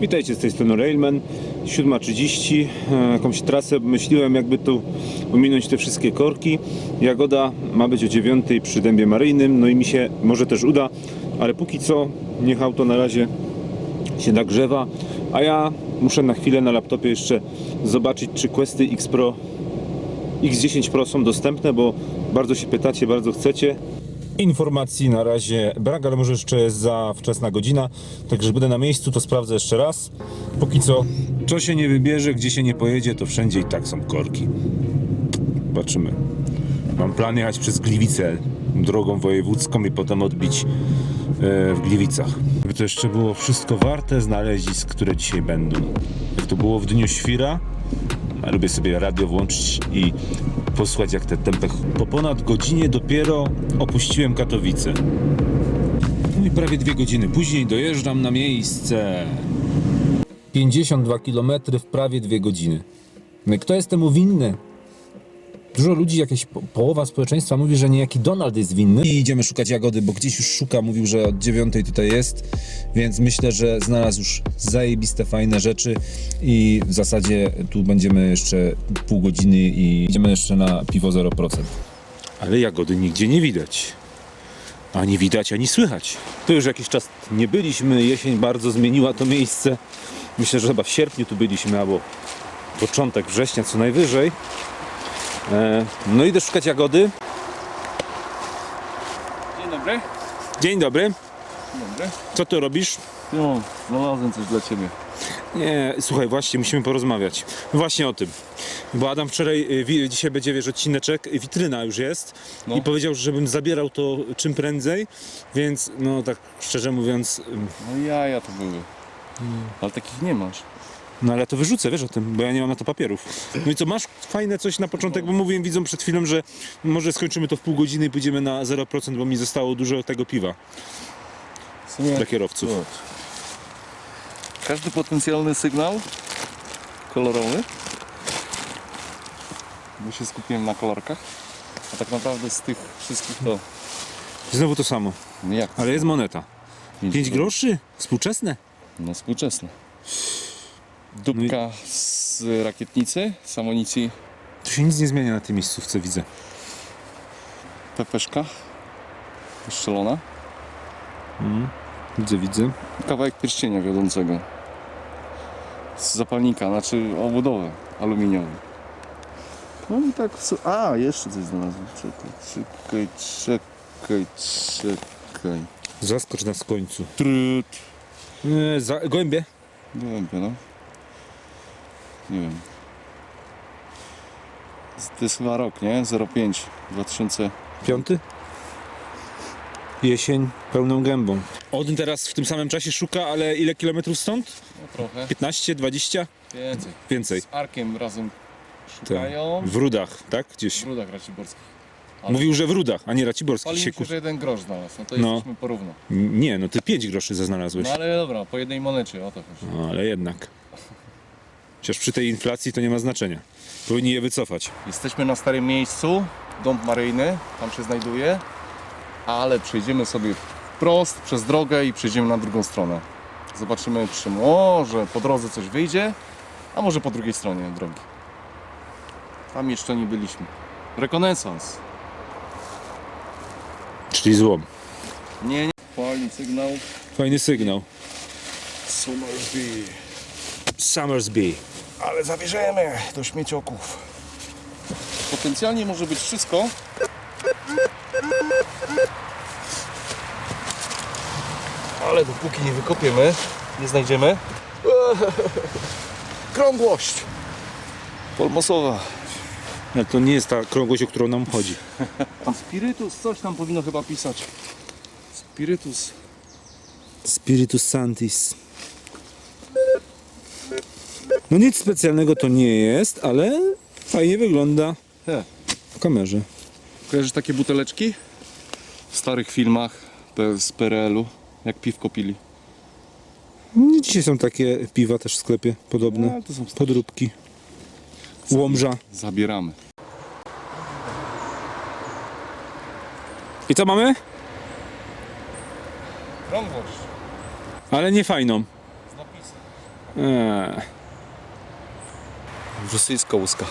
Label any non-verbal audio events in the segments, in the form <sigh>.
Witajcie z tej strony Railman, 7.30, e, jakąś trasę myśliłem jakby tu ominąć te wszystkie korki. Jagoda ma być o 9.00 przy Dębie Maryjnym, no i mi się może też uda, ale póki co niech auto na razie się nagrzewa, a ja muszę na chwilę na laptopie jeszcze zobaczyć czy Questy X Pro X10 Pro są dostępne, bo bardzo się pytacie, bardzo chcecie. Informacji na razie brak, ale może jeszcze za wczesna godzina, także będę na miejscu, to sprawdzę jeszcze raz. Póki co, co się nie wybierze, gdzie się nie pojedzie, to wszędzie i tak są korki. Zobaczymy. Mam plan jechać przez Gliwice drogą wojewódzką i potem odbić e, w Gliwicach. Żeby to jeszcze było wszystko warte znalezisk, które dzisiaj będą. Jak to było w dniu świra, lubię sobie radio włączyć i posłuchać jak te tempy. Po ponad godzinie dopiero opuściłem Katowice. No i prawie dwie godziny później dojeżdżam na miejsce. 52 km w prawie dwie godziny. No kto jest temu winny? Dużo ludzi, jakieś po- połowa społeczeństwa mówi, że niejaki Donald jest winny. I idziemy szukać jagody, bo gdzieś już szuka, mówił, że od dziewiątej tutaj jest, więc myślę, że znalazł już zajebiste, fajne rzeczy i w zasadzie tu będziemy jeszcze pół godziny i idziemy jeszcze na piwo 0%. Ale jagody nigdzie nie widać. Ani widać, ani słychać. Tu już jakiś czas nie byliśmy, jesień bardzo zmieniła to miejsce. Myślę, że chyba w sierpniu tu byliśmy, albo początek września co najwyżej. E, No idę szukać jagody. Dzień dobry. Dzień dobry. Dzień dobry. Co tu robisz? No, znalazłem coś dla ciebie. Nie, słuchaj, właśnie musimy porozmawiać. Właśnie o tym. Bo Adam wczoraj, y, dzisiaj będzie wiesz, odcineczek, y, witryna już jest No. i powiedział, żebym zabierał to czym prędzej, więc no tak szczerze mówiąc, ym, No jaja to były. Ale takich nie masz. No ale ja to wyrzucę, wiesz o tym, bo ja nie mam na to papierów. No i co, masz fajne coś na początek, bo mówiłem widzom przed chwilą, że może skończymy to w pół godziny i pójdziemy na 0%, bo mi zostało dużo tego piwa W sumie, dla kierowców. zobacz. Każdy potencjalny sygnał kolorowy, bo się skupiłem na kolorkach, a tak naprawdę z tych wszystkich to... Znowu to samo, No jak to? ale jest moneta. Pięć 5 groszy? Współczesne? No współczesne. Dupka z rakietnicy, z amunicji Tu się nic nie zmienia na tej miejscówce, widzę. pepeszka strzelona. Widzę, widzę. Kawałek pierścienia wiodącego. Z zapalnika, znaczy obudowy aluminiowej. No i tak. w su- A, jeszcze coś znalazłem. Czekaj, czekaj, czekaj, czekaj. Zaskocz nas w końcu. Trut. Yy, za, gołębie? Wiem, no. Nie wiem. Z- To jest chyba rok, nie? 05 2000. Piąty? Jesień pełną gębą. Odyn teraz w tym samym czasie szuka, ale ile kilometrów stąd? No trochę. 15, 20? Więcej. Więcej. Z Arkiem razem szukają. W Rudach, tak? Gdzieś. W Rudach Raciborskich. Ale- Mówił, że w Rudach, a nie Raciborskich się kur... że jeden grosz znalazł. No to No. jesteśmy porówno. Nie, no ty 5 groszy zaznalazłeś. No ale dobra, po jednej monecie, o to chodzi. No, ale jednak. Chociaż przy tej inflacji to nie ma znaczenia. Powinni je wycofać. Jesteśmy na starym miejscu, dom maryjny, tam się znajduje, ale przejdziemy sobie wprost przez drogę i przejdziemy na drugą stronę. Zobaczymy, czy może po drodze coś wyjdzie, a może po drugiej stronie drogi. Tam jeszcze nie byliśmy. Rekonesans. Czyli złom. Nie, nie. Pali sygnał. Fajny sygnał. Summersby. Summersby. Ale zabierzemy do śmiecioków. Potencjalnie może być wszystko. Ale dopóki nie wykopiemy, nie znajdziemy. <laughs> Krągłość. Polmosowa. Ale to nie jest ta krągłość, o którą nam chodzi. <laughs> Tam spirytus, coś tam powinno chyba pisać. Spirytus. Spiritus Santis. No nic specjalnego to nie jest, ale fajnie wygląda He. w kamerze. Kojarzysz takie buteleczki? W starych filmach P- z PRL-u, jak piwko pili. No, Dzisiaj są takie piwa też w sklepie podobne. No, to są Podróbki. Łomża. Zabieramy. I co mamy? Krągłość. Ale nie fajną. Z napisem. Eee, Rosyjska łuska.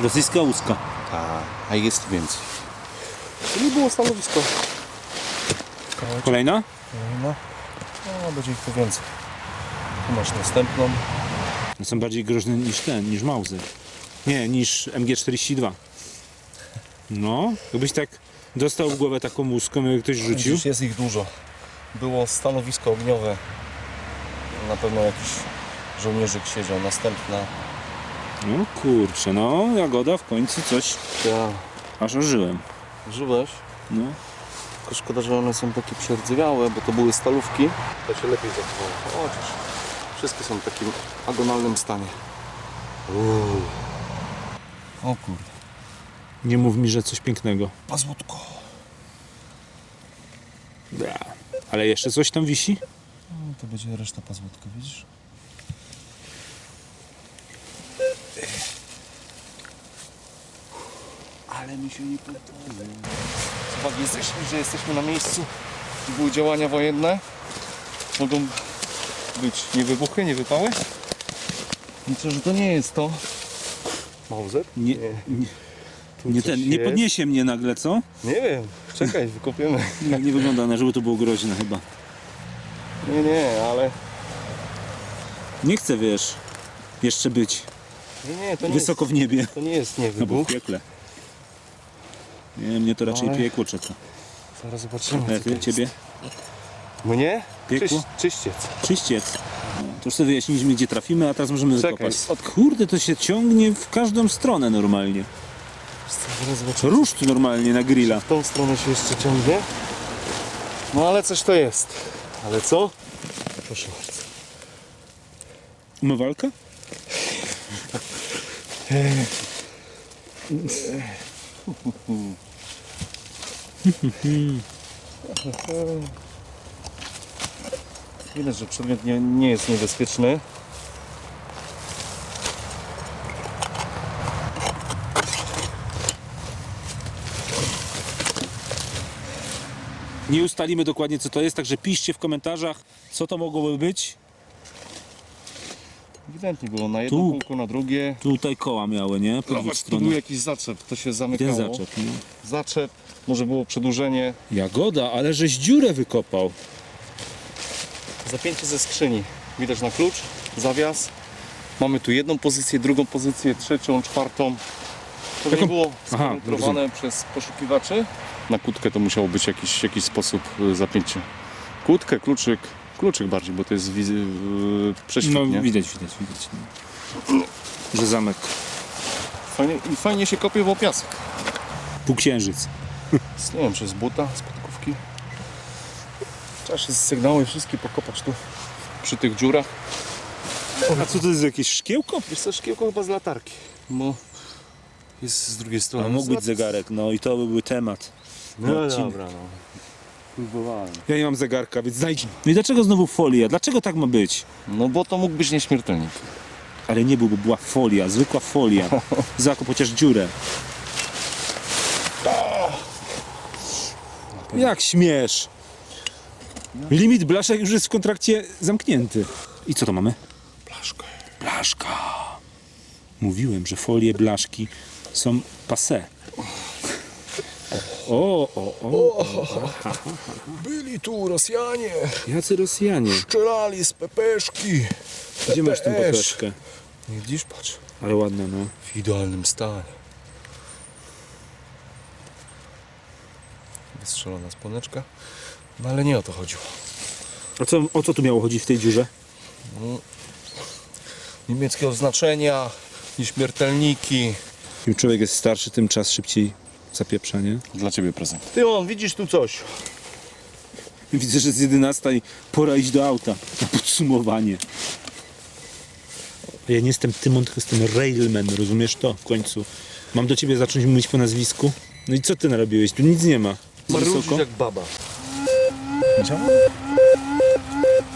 rosyjska łuska. Tak, a jest więcej. Nie było stanowisko. Kawałeczek Kolejna? No, no, będzie ich tu więcej. Tu masz następną. Są bardziej groźne niż ten, niż Mauser. Nie, niż MG42. No, jakbyś tak dostał w głowę taką łuską, jak ktoś rzucił. Już jest ich dużo. Było stanowisko ogniowe. Na pewno jakiś żołnierzyk siedział. Następna. No kurczę, no Jagoda w końcu coś Ja. aż ożyłem. Żyłeś? No. Tylko szkoda, że one są takie przerdzewiałe, bo to były stalówki. To się lepiej zachowało. Chociaż wszystkie są w takim agonalnym stanie. Uuu. O kurde. Nie mów mi, że coś pięknego. Pazłotko. Bra. Ale jeszcze coś tam wisi? No, to będzie reszta pazłotka, widzisz? Ale mi się nie podoba. Uwagi jesteśmy, że jesteśmy na miejscu, gdzie były działania wojenne, mogą być nie wybuchy, nie wypały. Myślę, że to nie jest to. Mauser? Nie, nie, nie, coś ten, nie jest. podniesie mnie nagle, co? Nie wiem, czekaj, wykopiemy. Nie, nie wygląda na, żeby to było groźne chyba. Nie, nie, ale... Nie chcę, wiesz, jeszcze być Nie, nie, to nie, wysoko w niebie. jest, to nie jest nie Albo wybuch. w piekle. Nie, mnie to raczej Ale- piekło czeka. Zaraz zobaczymy. A to ty, ciebie? Mnie? Piekło? Czyś, czyściec. Czyściec. No, to już sobie wyjaśniliśmy, gdzie trafimy, a teraz możemy Czekaj, wykopać. od- Kurde, to się ciągnie w każdą stronę normalnie. Zaraz zobaczymy. Ruszt normalnie na grilla. W tą stronę się jeszcze ciągnie. No ale coś to jest. Ale co? Proszę bardzo. Umywalka? <laughs> Widać, że przedmiot nie, nie jest niebezpieczny. Nie ustalimy dokładnie, co to jest, także piszcie w komentarzach, co to mogłoby być. Ewidentnie było na jedno Tu. kółko, na drugie. Tutaj koła miały, nie? Po dwóch Zobacz, tu stronach. był jakiś zaczep, to się zamykało. zaczep, no. Zaczep, może było przedłużenie. Jagoda, ale żeś dziurę wykopał. Zapięcie ze skrzyni. Widać na klucz, zawias. Mamy tu jedną pozycję, drugą pozycję, trzecią, czwartą. To nie Jaką- było Aha, skonstruowane przez poszukiwaczy. Na kłódkę to musiało być jakiś, jakiś sposób y, zapięcie. Kłódkę, kluczyk, kluczyk bardziej, bo to jest wizy, yy, prześwit, No nie? widać, widać, widać. No. Że zamek Fajnie, I fajnie się kopie, bo piasek. półksiężyc. Z, <laughs> nie wiem, czy z buta, z podkówki. Trzeba się z sygnały wszystkie pokopać tu, przy tych dziurach. A co to jest jakieś szkiełko? Wiesz co, szkiełko chyba z latarki, bo jest z drugiej strony. A mógł być zegarek, no i to by był temat. No odcinek. dobra, no. Próbowałem. Ja nie mam zegarka, więc znajdź. No i dlaczego znowu folia? Dlaczego tak ma być? No bo to mógł być nieśmiertelnik. Ale nie byłby, była folia, zwykła folia. <laughs> Zakop chociaż dziurę. Jak śmiesz? Limit blaszek już jest w kontrakcie zamknięty. I co to mamy? Blaszkę. Blaszka. Mówiłem, że folie blaszki są passé. O, o, o. <laughs> Byli tu Rosjanie, Jacy Rosjanie? strzelali z pepeszki. Gdzie masz tę Też. papeczkę? Widzisz, patrz, Ale ładna, no. w idealnym stanie. Wystrzelona sponeczka. No ale nie o to chodziło. A co, o co tu miało chodzić w tej dziurze? Niemieckie oznaczenia, nieśmiertelniki. Im człowiek jest starszy, tym czas szybciej zapieprza, nie? Dla ciebie prezent. Ty on, widzisz tu coś? Widzę, że jest 11 i pora iść do auta na podsumowanie. A ja nie jestem Tymon, tylko jestem Railman, rozumiesz to w końcu? Mam do ciebie zacząć mówić po nazwisku? No i co ty narobiłeś? Tu nic nie ma. Wysoko? jak baba.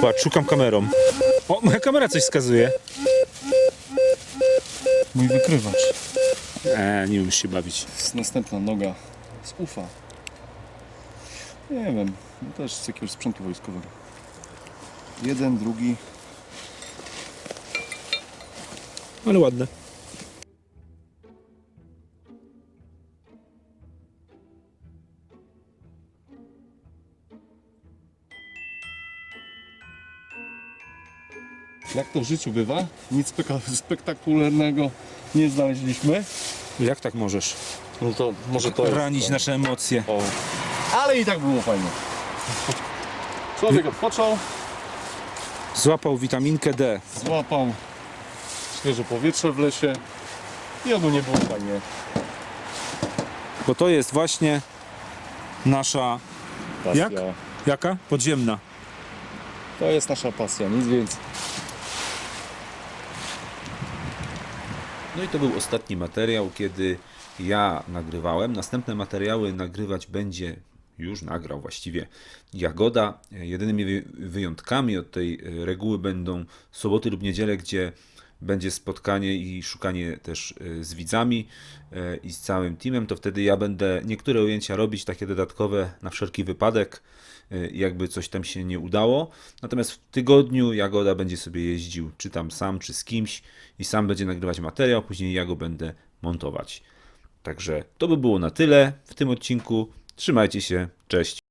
Patrz, szukam kamerą. O, moja kamera coś wskazuje. Mój wykrywacz. Eee, nie umiem się bawić. Jest następna noga z ufa. Nie wiem, no też z jakiegoś sprzętu wojskowego. Jeden, drugi. Ale ładne. Jak to w życiu bywa? Nic spektakularnego nie znaleźliśmy. Jak tak możesz? No to może to jest Ranić to. nasze emocje. O. Ale i tak było fajnie. Człowiek odpoczął, Złapał witaminkę D. złapał świeże powietrze w lesie i ogólnie było fajnie. Bo to jest właśnie nasza. Pasja. Jak? Jaka? Podziemna. To jest nasza pasja, nic więcej. No i to był ostatni materiał, kiedy ja nagrywałem. Następne materiały nagrywać będzie, już nagrał właściwie, Jagoda. Jedynymi wy- wyjątkami od tej reguły będą soboty lub niedziele, gdzie będzie spotkanie i szukanie też e, z widzami e, i z całym teamem. To wtedy ja będę niektóre ujęcia robić, takie dodatkowe na wszelki wypadek y, jakby coś tam się nie udało. Natomiast w tygodniu Jagoda będzie sobie jeździł, czy tam sam, czy z kimś i sam będzie nagrywać materiał, później ja go będę montować. Także to by było na tyle w tym odcinku. Trzymajcie się, cześć.